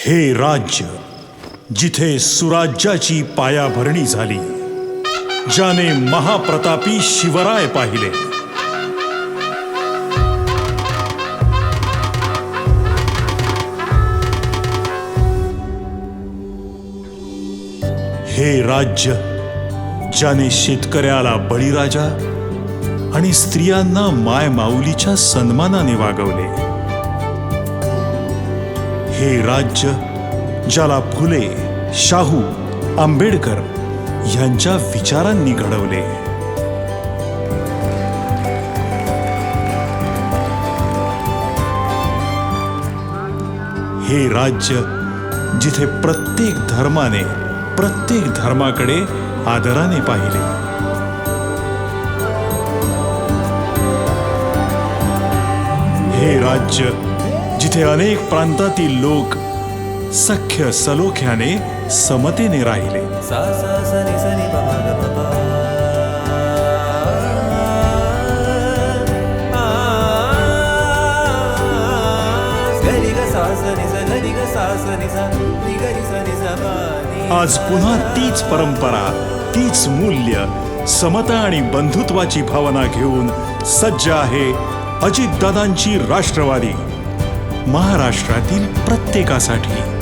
हे राज्य जिथे सुराज्याची पायाभरणी झाली ज्याने महाप्रतापी शिवराय पाहिले. हे राज्य ज्याने शेतकऱ्याला बळीराजा आणि स्त्रियांना माय माऊलीच्या सन्मानाने वागवले. हे राज्य ज्याला फुले शाहू आंबेडकर यांच्या विचारांनी घडवले. हे राज्य जिथे प्रत्येक धर्माने प्रत्येक धर्माकडे आदराने पाहिले. हे राज्य जिथे अनेक प्रांतातील लोक सख्य सलोख्याने समतेने राहिले आज पुन्हा तीच परंपरा तीच मूल्य समता आणि बंधुत्वाची भावना घेऊन सज्ज आहे अजितदादांची राष्ट्रवादी महाराष्ट्रातील प्रत्येकासाठी.